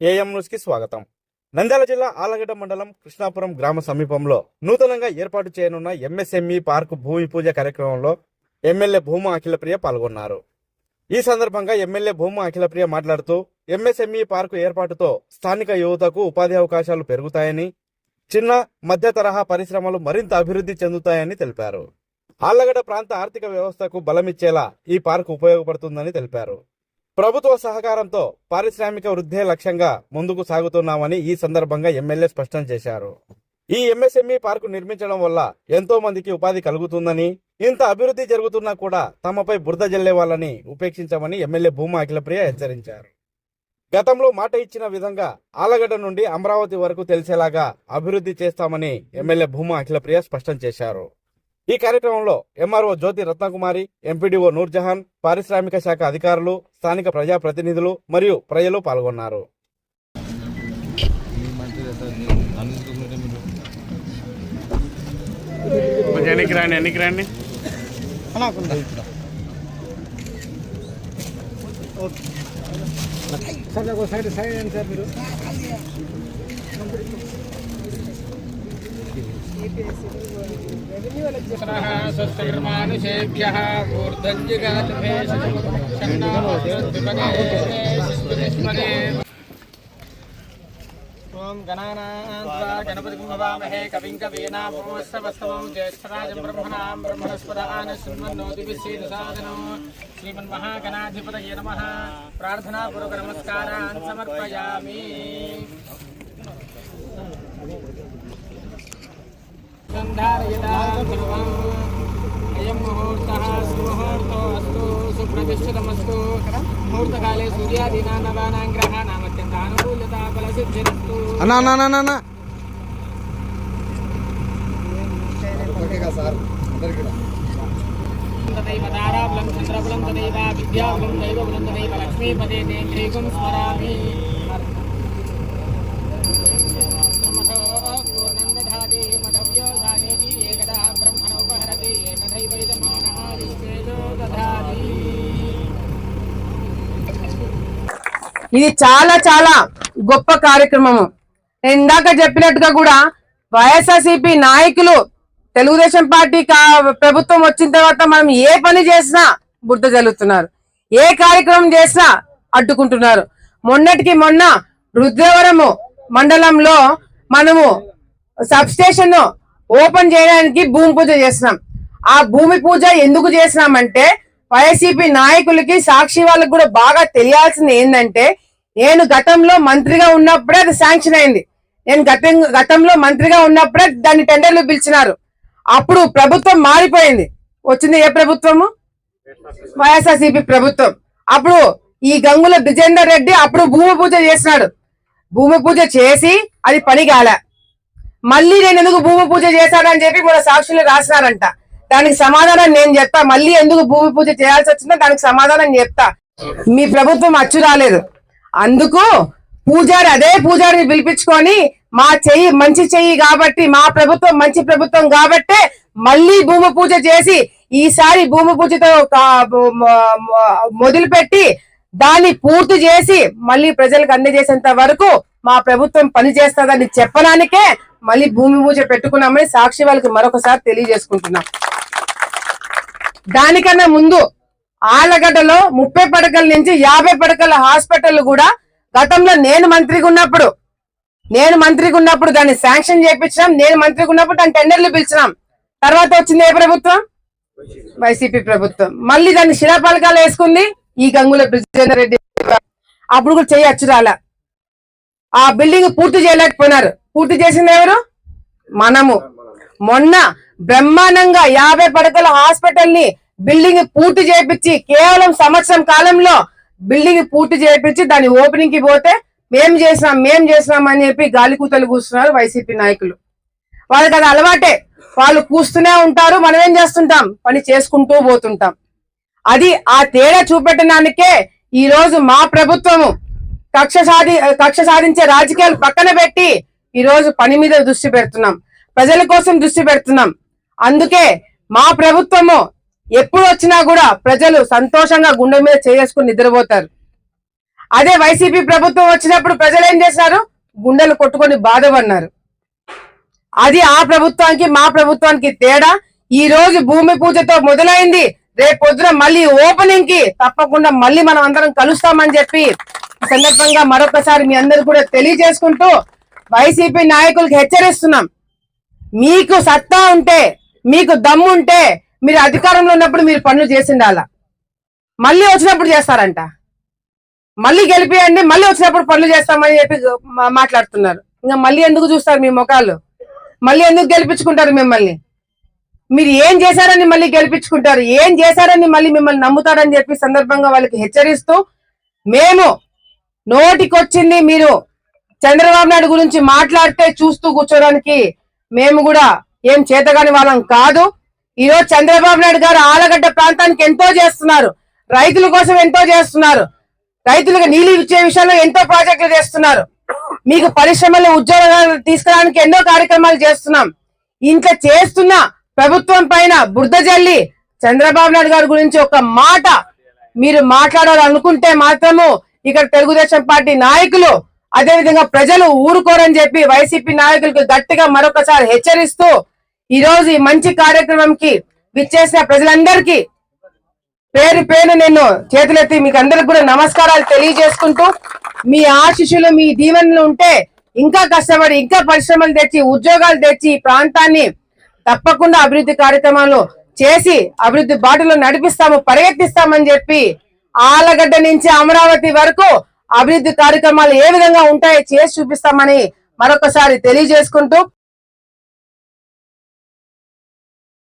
AM న్యూస్కి స్వాగతం. నంద్యాల జిల్లా ఆలగడ్డ మండలం కృష్ణాపురం గ్రామ సమీపంలో నూతనంగా ఏర్పాటు చేయనున్న ఎంఎస్ఎంఈ పార్కు భూమి పూజ కార్యక్రమంలో ఎమ్మెల్యే భూమా అఖిలప్రియ పాల్గొన్నారు. ఈ సందర్భంగా ఎమ్మెల్యే భూమా అఖిలప్రియ మాట్లాడుతూ ఎంఎస్ఎంఈ పార్కు ఏర్పాటుతో స్థానిక యువతకు ఉపాధి అవకాశాలు పెరుగుతాయని చిన్న మధ్య తరహా పరిశ్రమలు మరింత అభివృద్ధి చెందుతాయని తెలిపారు. ఆళ్ళగడ్డ ప్రాంత ఆర్థిక వ్యవస్థకు బలమిచ్చేలా ఈ పార్కు ఉపయోగపడుతుందని తెలిపారు. ప్రభుత్వ సహకారంతో పారిశ్రామిక వృద్ధే లక్ష్యంగా ముందుకు సాగుతున్నామని ఈ సందర్భంగా ఎమ్మెల్యే స్పష్టం చేశారు. ఈ ఎంఎస్ఎంఈ పార్కు నిర్మించడం వల్ల ఎంతో మందికి ఉపాధి కలుగుతుందని ఇంత అభివృద్ధి జరుగుతున్నా కూడా తమపై బురద జల్లే వాళ్ళని ఉపేక్షించమని ఎమ్మెల్యే భూమా అఖిలప్రియ హెచ్చరించారు. గతంలో మాట ఇచ్చిన విధంగా ఆలగడ్డ నుండి అమరావతి వరకు తెలిసేలాగా అభివృద్ధి చేస్తామని ఎమ్మెల్యే భూమా అఖిలప్రియ స్పష్టం చేశారు. ఈ కార్యక్రమంలో ఎంఆర్ఓ జ్యోతి రత్నకుమారి ఎంపీడీఓ నూర్జహాన్ పారిశ్రామిక శాఖ అధికారులు స్థానిక ప్రజాప్రతినిధులు మరియు ప్రజలు పాల్గొన్నారు. కొంచెం ఎన్నికి రండి ఎన్నికి రండి. సైడ్ సైడ్ సార్ మీరు? स्वस्तिर्मानुषेभ्यः ऊर्धञ्जिगातुभे ओम गणानान्त्वा गणपतिं भवामहे कविं कवीनामोस्तवस्तवं ज्येष्ठराजं ब्रह्मणां ब्रह्मणस्पदान् शृण्वन्नोतिभिश्रीदुसाधनौ श्रीमन्महागणाधिपतये नमः प्रार्थनापूर्वकनमस्कारान् समर्पयामि सुप्रतिष्ठितमस्तु मुहूर्तकाले सूर्यादीना नवानां ग्रहाणामत्यन्त अनुकूलता फलसिद्धिरस्तु ना ना चन्द्रबलं तदैव विद्याबलं दैवबलं लक्ष्मीपदे ते श्रीगुं स्मरामि ఇది చాలా చాలా గొప్ప కార్యక్రమము. నేను ఇందాక చెప్పినట్టుగా కూడా వైఎస్ఆర్సీపీ నాయకులు తెలుగుదేశం పార్టీ కా- ప్రభుత్వం వచ్చిన తర్వాత మనం ఏ పని చేసినా బుద్ధ జల్లుతున్నారు. ఏ కార్యక్రమం చేసినా అడ్డుకుంటున్నారు. మొన్నటికి మొన్న రుద్రవరము మండలంలో మనము సబ్ స్టేషన్ ఓపెన్ చేయడానికి భూమి పూజ చేసినాం. ఆ భూమి పూజ ఎందుకు చేసినామంటే వైసీపీ నాయకులకి సాక్షి వాళ్ళకి కూడా బాగా తెలియాల్సింది ఏంటంటే నేను గతంలో మంత్రిగా ఉన్నప్పుడే అది శాంక్షన్ అయింది. నేను గతం గతంలో మంత్రిగా ఉన్నప్పుడే దాన్ని టెండర్లు పిలిచినారు. అప్పుడు ప్రభుత్వం మారిపోయింది. వచ్చింది ఏ ప్రభుత్వము? వైఎస్ఆర్సీపీ ప్రభుత్వం. అప్పుడు ఈ గంగుల విజేందర్ రెడ్డి అప్పుడు భూమి పూజ చేసినాడు. భూమి పూజ చేసి అది పని కాలే మళ్ళీ నేను ఎందుకు భూమి పూజ చేశానని చెప్పి మన సాక్షులు రాసినారంట. దానికి సమాధానం నేను చెప్తా. మళ్ళీ ఎందుకు భూమి పూజ చేయాల్సి వచ్చిందో దానికి సమాధానం చెప్తా. మీ ప్రభుత్వం అచ్చు రాలేదు. అందుకు పూజారి అదే పూజారిని పిలిపించుకొని మా చెయ్యి మంచి చెయ్యి కాబట్టి మా ప్రభుత్వం మంచి ప్రభుత్వం కాబట్టే మళ్ళీ భూమి పూజ చేసి ఈసారి భూమి పూజతో కా- మొదలుపెట్టి దాన్ని పూర్తి చేసి మళ్ళీ ప్రజలకు అందజేసేంత వరకు మా ప్రభుత్వం పని చేస్తుందని చెప్పడానికే మళ్ళీ భూమి పూజ పెట్టుకున్నామని సాక్షి వాళ్ళకి మరొకసారి తెలియజేసుకుంటున్నాం. దానికన్నా ముందు ఆలగడ్డలో ముప్పై పడకల నుంచి యాభై పడకల హాస్పిటల్ కూడా గతంలో నేను మంత్రిగా ఉన్నప్పుడు నేను మంత్రిగా ఉన్నప్పుడు దాన్ని శాంక్షన్ చేయించినాం నేను మంత్రిగా ఉన్నప్పుడు దాని టెండర్లు పిలిచినాం. తర్వాత వచ్చింది ఏ ప్రభుత్వం? వైసీపీ ప్రభుత్వం. మళ్ళీ దాన్ని శిలాపలకాలు వేసుకుంది ఈ గంగుల బ్రిజేందర్ రెడ్డి. అప్పుడు కూడా చేయొచ్చు రాలా. ఆ బిల్డింగ్ పూర్తి చేయలేకపోయినారు. పూర్తి చేసింది ఎవరు? మనము. మొన్న బ్రహ్మాండంగా యాభై పడకల హాస్పిటల్ని బిల్డింగ్ పూర్తి చేయించి కేవలం సంవత్సరం కాలంలో బిల్డింగ్ పూర్తి చేయించి దాని ఓపెనింగ్కి పోతే మేం చేసినాం మేం చేసినాం అని చెప్పి గాలి కూతలు కూస్తున్నారు వైసీపీ నాయకులు. వాళ్ళకి అది అలవాటే. వాళ్ళు కూస్తూనే ఉంటారు మనం ఏం చేస్తుంటాం? పని చేసుకుంటూ పోతుంటాం. అది ఆ తేడా చూపెట్టడానికే ఈ రోజు మా ప్రభుత్వము కక్ష సాధి కక్ష సాధించే రాజకీయాలు పక్కన పెట్టి ఈ రోజు పని మీద దృష్టి పెడుతున్నాం. ప్రజల కోసం దృష్టి పెడుతున్నాం. అందుకే మా ప్రభుత్వము ఎప్పుడు వచ్చినా కూడా ప్రజలు సంతోషంగా గుండె మీద చేసుకుని నిద్రపోతారు. అదే వైసీపీ ప్రభుత్వం వచ్చినప్పుడు ప్రజలు ఏం చేశారు? గుండెలు కొట్టుకొని బాధపడినారు. అది ఆ ప్రభుత్వానికి మా ప్రభుత్వానికి తేడా. ఈ రోజు భూమి పూజతో మొదలైంది. రేపు పొద్దున మళ్ళీ ఓపెనింగ్కి తప్పకుండా మళ్ళీ మనం అందరం కలుస్తామని చెప్పి సందర్భంగా మరొకసారి మీ అందరు కూడా తెలియజేసుకుంటూ వైసీపీ నాయకులకు హెచ్చరిస్తున్నాం. మీకు సత్తా ఉంటే మీకు దమ్ము ఉంటే మీరు అధికారంలో ఉన్నప్పుడు మీరు పనులు చేసిండాల? మళ్ళీ వచ్చినప్పుడు చేస్తారంట. మళ్ళీ గెలిపియండి మళ్ళీ వచ్చినప్పుడు పనులు చేస్తామని చెప్పి మా- మాట్లాడుతున్నారు. ఇంకా మళ్ళీ ఎందుకు చూస్తారు మీ ముఖాలు? మళ్ళీ ఎందుకు గెలిపించుకుంటారు మిమ్మల్ని? మీరు ఏం చేశారని మళ్ళీ గెలిపించుకుంటారు? ఏం చేశారని మళ్ళీ మిమ్మల్ని నమ్ముతారని చెప్పి సందర్భంగా వాళ్ళకి హెచ్చరిస్తూ మేము నోటికొచ్చింది మీరు చంద్రబాబు నాయుడు గురించి మాట్లాడితే చూస్తూ కూర్చోడానికి మేము కూడా ఏం చేతగాని వాళ్ళం కాదు. ఈ రోజు చంద్రబాబు నాయుడు గారు ఆలగడ్డ ప్రాంతానికి ఎంతో చేస్తున్నారు. రైతుల కోసం ఎంతో చేస్తున్నారు. రైతులకు నీళ్ళు ఇచ్చే విషయంలో ఎంతో ప్రాజెక్టులు చేస్తున్నారు. మీకు పరిశ్రమలు ఉద్యోగాలు తీసుకురావడానికి ఎన్నో కార్యక్రమాలు చేస్తున్నాం. ఇంట్లో చేస్తున్న ప్రభుత్వం పైన బురద జల్లి చంద్రబాబు నాయుడు గారి గురించి ఒక మాట మీరు మాట్లాడాలనుకుంటే మాత్రము ఇక్కడ తెలుగుదేశం పార్టీ నాయకులు అదే విధంగా ప్రజలు ఊరుకోరని చెప్పి వైసీపీ నాయకులకు గట్టిగా మరొకసారి హెచ్చరిస్తూ ఈ రోజు ఈ మంచి కార్యక్రమంకి విచ్చేసిన ప్రజలందరికీ పేరు పేరు నేను చేతులెత్తి మీకు అందరికి కూడా నమస్కారాలు తెలియజేసుకుంటూ మీ ఆశిషులు మీ దీవెనలు ఉంటే ఇంకా కష్టపడి ఇంకా పరిశ్రమలు తెచ్చి ఉద్యోగాలు తెచ్చి ఈ ప్రాంతాన్ని తప్పకుండా అభివృద్ధి కార్యక్రమాలు చేసి అభివృద్ధి బాటలో నడిపిస్తాము పరిగెత్తిస్తామని చెప్పి ఆలగడ్డ నుంచి అమరావతి వరకు అభివృద్ధి కార్యక్రమాలు ఏ విధంగా ఉంటాయో చేసి చూపిస్తామని మరొకసారి తెలియజేసుకుంటూ